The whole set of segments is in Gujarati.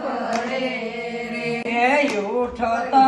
पडे रे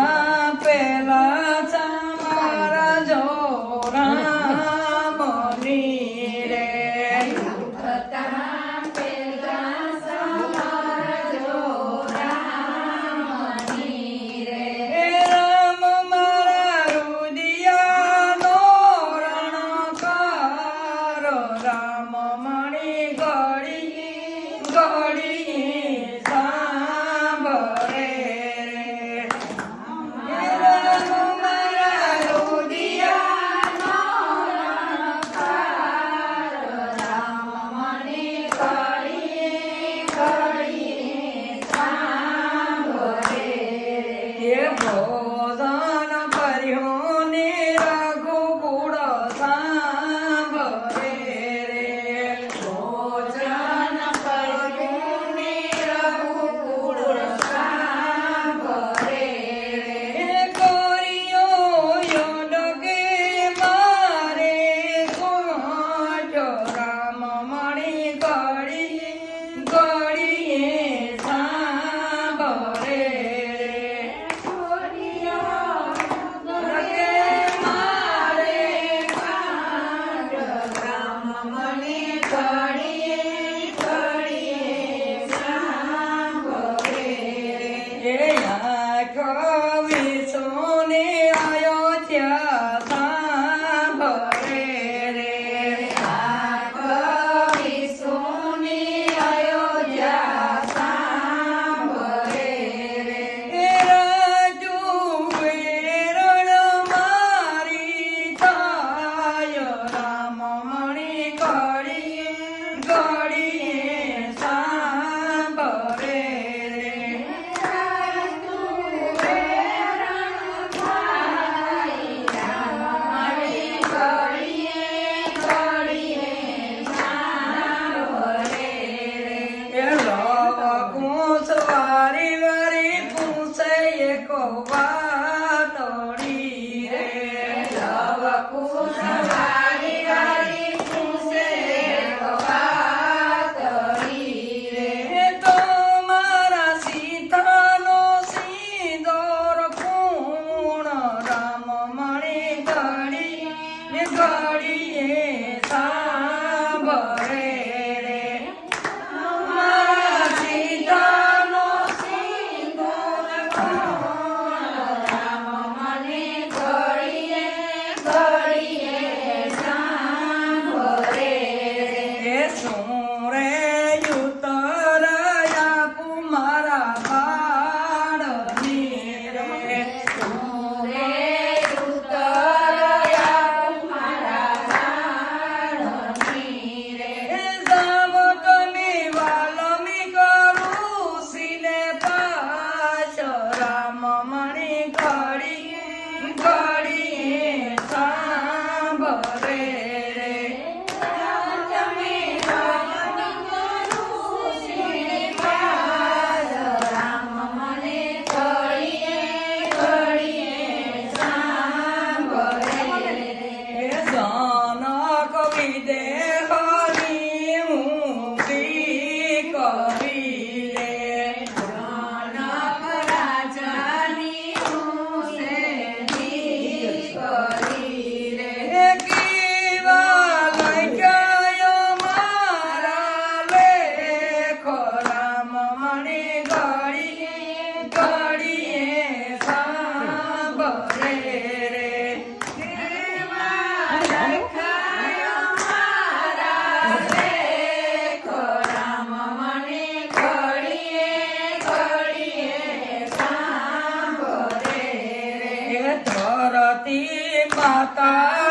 माता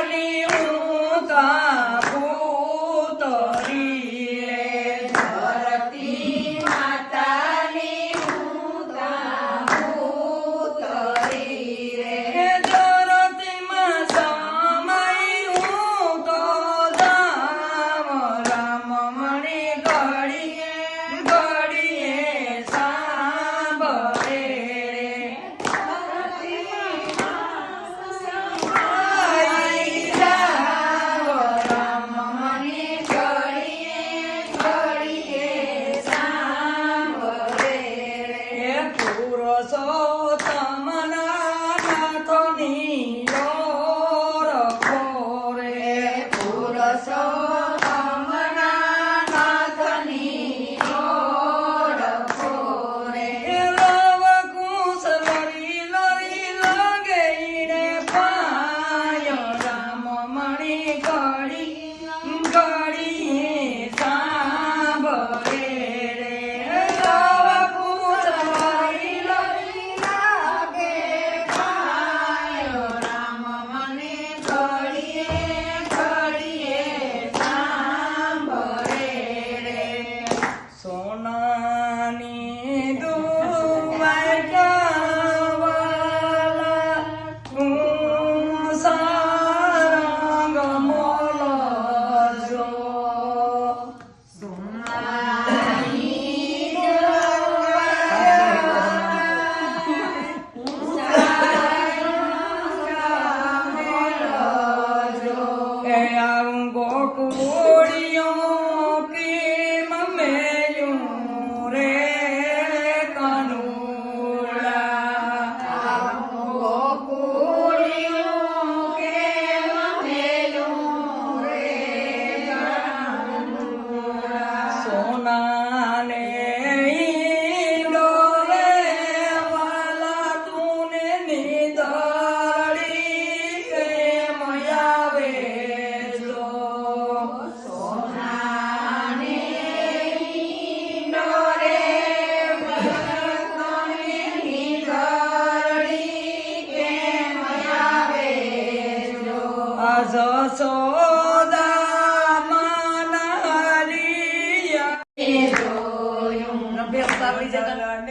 啊，我理解了。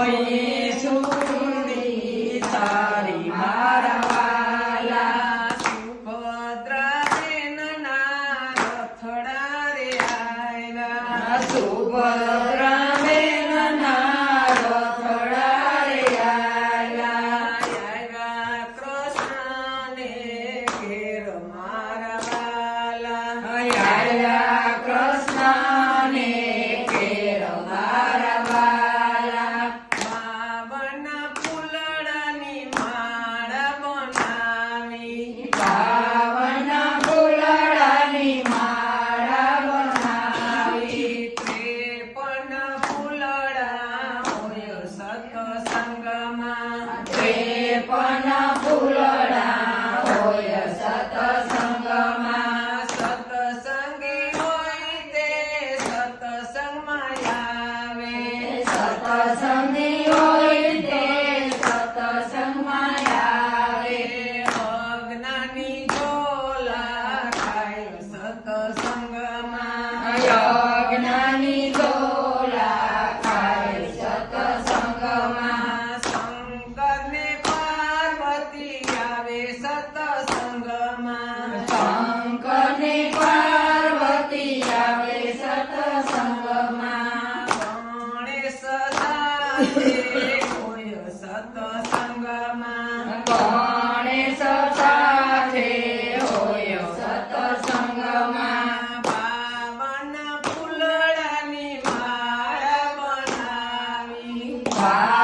કોઈની સુરણી તારી મારા વાલા સુભદ્રાને ના રથડા રે આવ્યા સુભદ્રાને ના રથડા રે આવ્યા આવ્યા કૃષ્ણને ઘેર મારા વાલા આવ્યા કૃષ્ણ Vai.